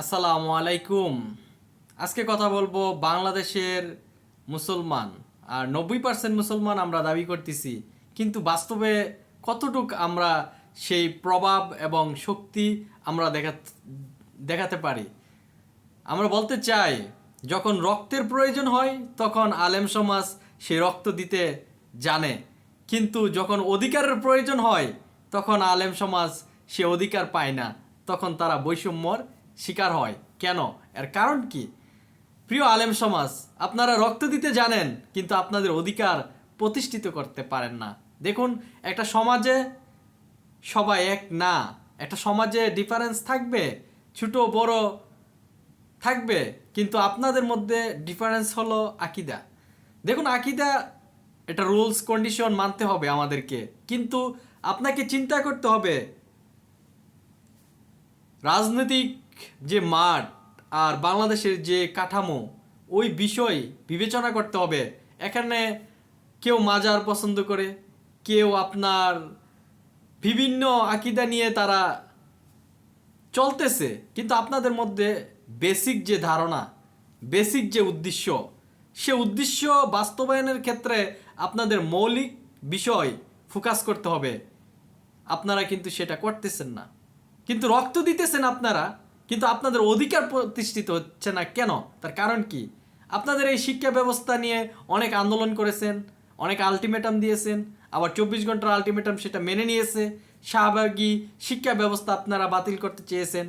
আসসালামু আলাইকুম। আজকে কথা বলব বাংলাদেশের মুসলমান, আর নব্বই পার্সেন্ট মুসলমান আমরা দাবি করতেছি, কিন্তু বাস্তবে কতটুক আমরা সেই প্রভাব এবং শক্তি আমরা দেখা, দেখাতে পারি? আমরা বলতে চাই, যখন রক্তের প্রয়োজন হয়, তখন আলেম সমাজ সেই রক্ত দিতে জানে। কিন্তু যখন অধিকারের প্রয়োজন হয়, তখন আলেম সমাজ সে অধিকার পায় না। তখন তারা বৈষম্যর শিকার হয়। কেন? এর কারণ কি? প্রিয় আলেম সমাজ, আপনারা রক্ত দিতে জানেন, কিন্তু আপনাদের অধিকার প্রতিষ্ঠিত করতে পারেন না। দেখুন, একটা সমাজে সবাই এক না। একটা সমাজে ডিফারেন্স থাকবে, ছোট, বড় থাকবে, কিন্তু আপনাদের মধ্যে ডিফারেন্স হলো আকিদা। দেখুন, আকিদা, এটা রুলস কন্ডিশন মানতে হবে আমাদেরকে। কিন্তু আপনাকে চিন্তা করতে হবে, রাজনৈতিক যে মাঠ আর বাংলাদেশের যে কাঠামো, ওই বিষয় বিবেচনা করতে হবে। এখানে কেউ মাজার পছন্দ করে, কেউ আপনার বিভিন্ন আকিদা নিয়ে তারা চলতেছে। কিন্তু আপনাদের মধ্যে বেসিক যে ধারণা বেসিক যে উদ্দেশ্য, সে উদ্দেশ্য বাস্তবায়নের ক্ষেত্রে আপনাদের মৌলিক বিষয় ফোকাস করতে হবে। আপনারা কিন্তু সেটা করতেছেন না। কিন্তু রক্ত দিতেছেন আপনারা কিন্তু আপনাদের অধিকার প্রতিষ্ঠিত হচ্ছে না। কেন? তার কারণ কি? আপনাদের এই শিক্ষা ব্যবস্থা নিয়ে অনেক আন্দোলন করেছেন, অনেক আলটিমেটাম দিয়েছেন, আবার চব্বিশ ঘণ্টার আলটিমেটাম সেটা মেনে নিয়েছে। শাহবাগী শিক্ষা ব্যবস্থা আপনারা বাতিল করতে চেয়েছেন।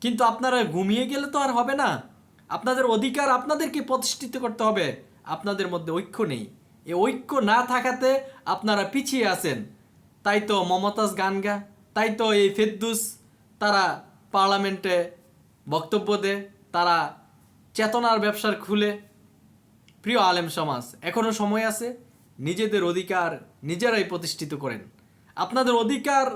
কিন্তু আপনারা ঘুমিয়ে গেলে তো আর হবে না। আপনাদের অধিকার আপনাদেরকে প্রতিষ্ঠিত করতে হবে। আপনাদের মধ্যে ঐক্য নেই। এই ঐক্য না থাকাতে আপনারা পিছিয়ে আছেন। তাই তো মমতাজ গানগা তাই তো এই ফেদ্দুস, তারা পার্লামেন্টে বক্তব্য দেয়, তারা চেতনার ব্যবসার খুলে। প্রিয় আলেম সমাজ, এখনও সময় আছে, নিজেদের অধিকার নিজেরাই প্রতিষ্ঠিত করেন। আপনাদের অধিকার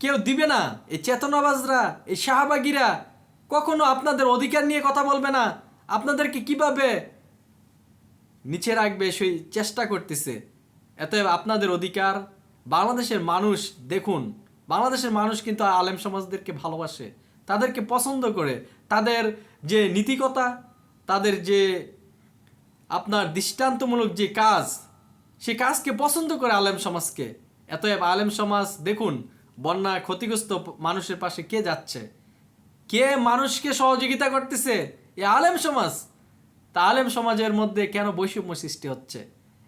কেউ দিবে না। এই চেতনাবাজরা, এই শাহবাগীরা কখনো আপনাদের অধিকার নিয়ে কথা বলবে না। আপনাদেরকে কীভাবে নিচে রাখবে সেই চেষ্টা করতেছে। এতএব আপনাদের অধিকার বাংলাদেশের মানুষ দেখুন। বাংলাদেশের মানুষ কিন্তু আলেম সমাজদেরকে ভালোবাসে, তাদেরকে পছন্দ করে, তাদের যে নীতিকতা তাদের যে আপনার দৃষ্টান্তমূলক যে কাজ, সে কাজকে পছন্দ করে আলেম সমাজকে। এতএব আলেম সমাজ, দেখুন, বন্যা ক্ষতিগ্রস্ত মানুষের পাশে কে যাচ্ছে? কে মানুষকে সহযোগিতা করতেছে? এ আলেম সমাজ। তা আলেম সমাজের মধ্যে কেন বৈষম্য সৃষ্টি হচ্ছে?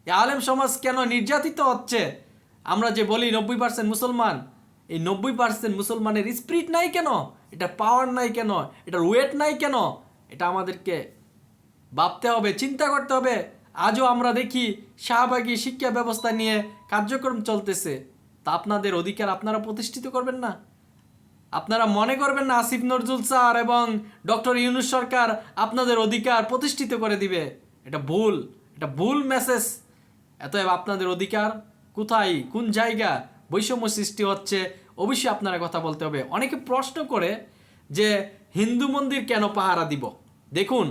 এ আলেম সমাজ কেন নির্যাতিত হচ্ছে? আমরা যে বলি নব্বই পার্সেন্ট মুসলমান এই নব্বই পার্সেন্ট মুসলমানের স্পিরিট নাই কেন? এটা পাওয়ার নাই কেন? এটার ওয়েট নাই কেন? এটা আমাদেরকে ভাবতে হবে, চিন্তা করতে হবে। আজও আমরা দেখি শাহবাগী শিক্ষা ব্যবস্থা নিয়ে কার্যক্রম চলতেছে। তা আপনাদের অধিকার আপনারা প্রতিষ্ঠিত করবেন না। আপনারা মনে করবেন না আসিফ নজরুল স্যার এবং ডক্টর ইউনুস সরকার আপনাদের অধিকার প্রতিষ্ঠিত করে দিবে। এটা ভুল এটা ভুল মেসেজ এতএব আপনাদের অধিকার কোথায়? কোন জায়গা? বৈষম্য সৃষ্টি হচ্ছে, অবশ্যই আপনারা কথা বলতে হবে। অনেকে প্রশ্ন করে যে হিন্দু মন্দির কেন পাহারা দিব? দেখুন,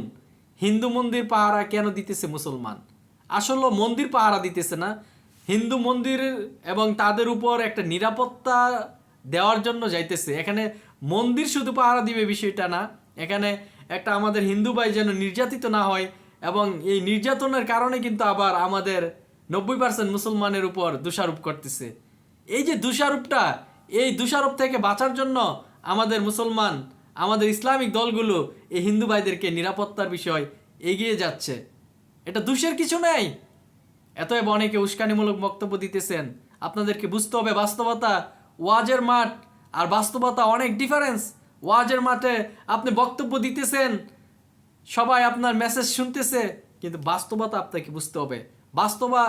হিন্দু মন্দির পাহারা কেন দিতেছে মুসলমান? আসলে মন্দির পাহারা দিতেছে না। হিন্দু মন্দির এবং তাদের উপর একটা নিরাপত্তা দেওয়ার জন্য যাইতেছে। এখানে মন্দির শুধু পাহারা দিবে বিষয়টা না। এখানে একটা আমাদের হিন্দু ভাই যেন নির্যাতিত না হয় এবং এই নির্যাতনের কারণে কিন্তু আবার আমাদের নব্বই পার্সেন্ট মুসলমানের উপর দোষারোপ করতেছে। এই যে দোষারোপটা, এই দোষারোপ থেকে বাঁচার জন্য আমাদের মুসলমান, আমাদের ইসলামিক দলগুলো এই হিন্দু ভাইদেরকে নিরাপত্তার বিষয় এগিয়ে যাচ্ছে। এটা দোষের কিছু নেই। এতএব অনেকে উস্কানিমূলক বক্তব্য দিতেছেন। আপনাদেরকে বুঝতে হবে বাস্তবতা ওয়াজের মাঠ আর বাস্তবতা অনেক ডিফারেন্স ওয়াজের মাঠে আপনি বক্তব্য দিতেছেন, সবাই আপনার মেসেজ শুনতেছে, কিন্তু বাস্তবতা আপনাকে বুঝতে হবে। বাস্তবা,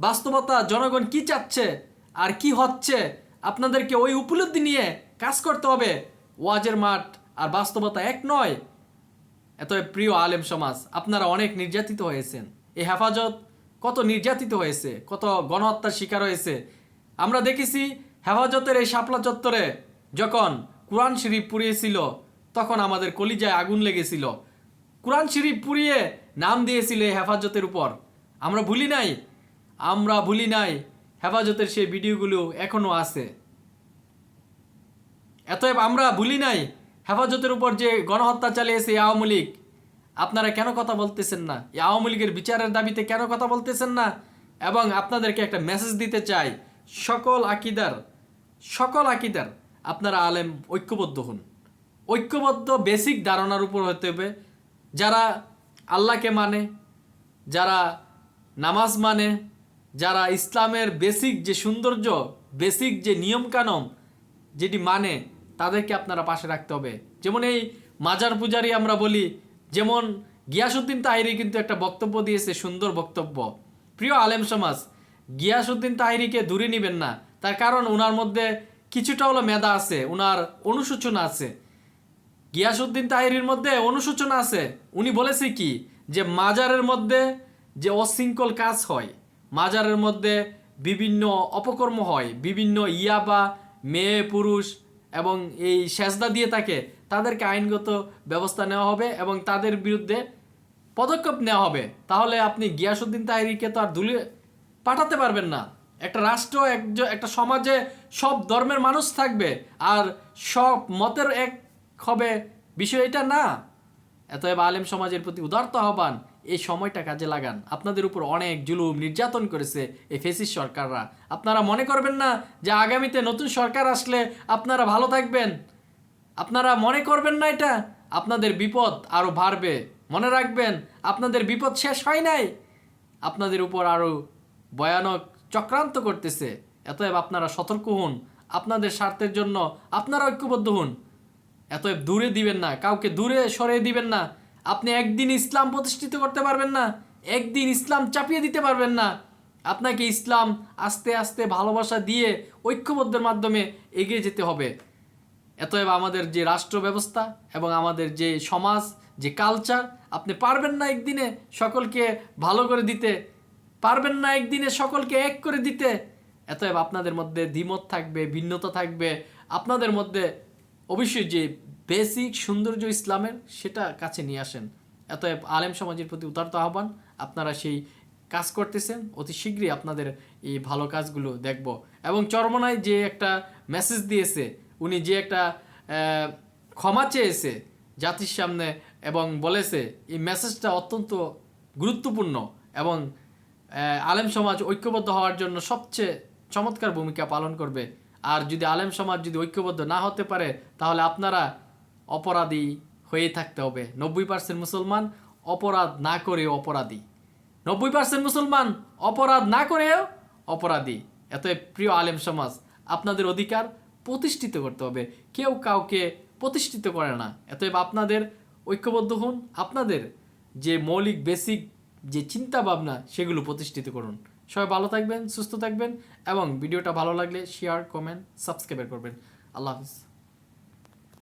বাস্তবতা জনগণ কি চাচ্ছে? আর কি হচ্ছে? আপনাদেরকে ওই উপলব্ধি নিয়ে কাজ করতে হবে। ওয়াজের মাঠ আর বাস্তবতা এক নয়। এত প্রিয় আলেম সমাজ, আপনারা অনেক নির্যাতিত হয়েছেন। এই হেফাজত কত নির্যাতিত হয়েছে, কত গণহত্যার শিকার হয়েছে। আমরা দেখেছি হেফাজতের এই শাপলা চত্বরে যখন কোরআন শরীফ পুড়িয়েছিল, তখন আমাদের কলিজায় আগুন লেগেছিল। কোরআন শরীফ পুড়িয়ে নাম দিয়েছিল এই হেফাজতের উপর। আমরা ভুলি নাই। আমরা ভুলি নাই হেফাজতের সেই ভিডিওগুলো এখনও আছে। এতএব আমরা ভুলি নাই, হেফাজতের উপর যে গণহত্যা চালিয়েছে আওয়ামী লীগ, আপনারা কেন কথা বলতেছেন না? এই আওয়ামী লীগের বিচারের দাবিতে কেন কথা বলতেছেন না? এবং আপনাদেরকে একটা মেসেজ দিতে চাই, সকল আকিদার সকল আকিদার আপনারা আলেম, ঐক্যবদ্ধ হন। ঐক্যবদ্ধ বেসিক ধারণার উপর হতে হবে। যারা আল্লাহকে মানে যারা নামাজ মানে যারা ইসলামের বেসিক যে সৌন্দর্য বেসিক যে নিয়মকানুন যেটি মানে তাদেরকে আপনারা পাশে রাখতে হবে। যেমন এই মাজার পূজারি আমরা বলি, যেমন গিয়াসুদ্দিন তাহিরি কিন্তু একটা বক্তব্য দিয়েছে, সুন্দর বক্তব্য। প্রিয় আলেম সমাজ গিয়াসুদ্দিন তাহিরিকে দূরে নেবেন না। তার কারণ ওনার মধ্যে কিছুটা হলো মেধা আছে, ওনার অনুশোচনা আছে। গিয়াসুদ্দিন তাহিরির মধ্যে অনুশোচনা আছে। উনি বলেছে কি, যে মাজারের মধ্যে যে অশৃঙ্খল কাজ হয় মাজারের মধ্যে বিভিন্ন অপকর্ম হয়, বিভিন্ন ইয়াবা, মেয়ে, পুরুষ এবং এই সেজদা দিয়ে থাকে তাদেরকে আইনগত ব্যবস্থা নেওয়া হবে এবং তাদের বিরুদ্ধে পদক্ষেপ নেওয়া হবে। তাহলে আপনি গিয়াসুদ্দিন তাহিরিকে তো আর দুলে পাঠাতে পারবেন না। একটা রাষ্ট্র একজ- একটা সমাজে সব ধর্মের মানুষ থাকবে আর সব মতের এক হবে। বিষয় এটা না। এতএব আলেম সমাজের প্রতি উদারত আহ্বান। এই সময়টা কাজে লাগান। আপনাদের উপর অনেক জুলুম নির্যাতন করেছে এই ফেসিস সরকাররা। আপনারা মনে করবেন না যে আগামীতে নতুন সরকার আসলে আপনারা ভালো থাকবেন। আপনারা মনে করবেন না এটা? আপনাদের বিপদ আরও বাড়বে। মনে রাখবেন, আপনাদের বিপদ শেষ হয় নাই। আপনাদের উপর আরও ভয়ানক চক্রান্ত করতেছে। এতএব আপনারা সতর্ক হন। আপনাদের স্বার্থের জন্য আপনারা ঐক্যবদ্ধ হন। এতএব দূরে দিবেন না, কাউকে দূরে সরিয়ে দিবেন না। আপনি একদিন ইসলাম প্রতিষ্ঠিত করতে পারবেন না, একদিন ইসলাম চাপিয়ে দিতে পারবেন না। আপনাকে ইসলাম আস্তে আস্তে ভালোবাসা দিয়ে ঐক্যবদ্ধের মাধ্যমে এগিয়ে যেতে হবে। এতএব আমাদের যে রাষ্ট্র ব্যবস্থা এবং আমাদের যে সমাজ, যে কালচার আপনি পারবেন না একদিনে সকলকে ভালো করে দিতে, পারবেন না একদিনে সকলকে এক করে দিতে। এতএব আপনাদের মধ্যে দ্বিমত থাকবে, ভিন্নতা থাকবে। আপনাদের মধ্যে অবশ্যই যে বেসিক সৌন্দর্য ইসলামের সেটা কাছে নিয়ে আসেন। এতএব আলেম সমাজের প্রতি উদারত আহ্বান, আপনারা সেই কাজ করতেছেন, অতি শীঘ্রই আপনাদের এই ভালো কাজগুলো দেখব। এবং চরমনায় যে একটা মেসেজ দিয়েছে, উনি যে একটা ক্ষমা চেয়েছে জাতির সামনে এবং বলেছে, এই মেসেজটা অত্যন্ত গুরুত্বপূর্ণ এবং আলেম সমাজ ঐক্যবদ্ধ হওয়ার জন্য সবচেয়ে চমৎকার ভূমিকা পালন করবে। আর যদি আলেম সমাজ যদি ঐক্যবদ্ধ না হতে পারে, তাহলে আপনারা অপরাধী হয়ে থাকতে হবে। নব্বই পার্সেন্ট মুসলমান অপরাধ না করে অপরাধী। নব্বই পার্সেন্ট মুসলমান অপরাধ না করেও অপরাধী। এত প্রিয় আলেম সমাজ, আপনাদের অধিকার প্রতিষ্ঠিত করতে হবে। কেউ কাউকে প্রতিষ্ঠিত করে না। এতএব আপনাদের ঐক্যবদ্ধ হন। আপনাদের যে মৌলিক বেসিক যে চিন্তা ভাবনা সেগুলো প্রতিষ্ঠিত করুন। সবাই ভালো থাকবেন, সুস্থ থাকবেন এবং ভিডিওটা ভালো লাগলে শেয়ার কমেন্ট সাবস্ক্রাইব করবেন। আল্লাহ হাফিজ।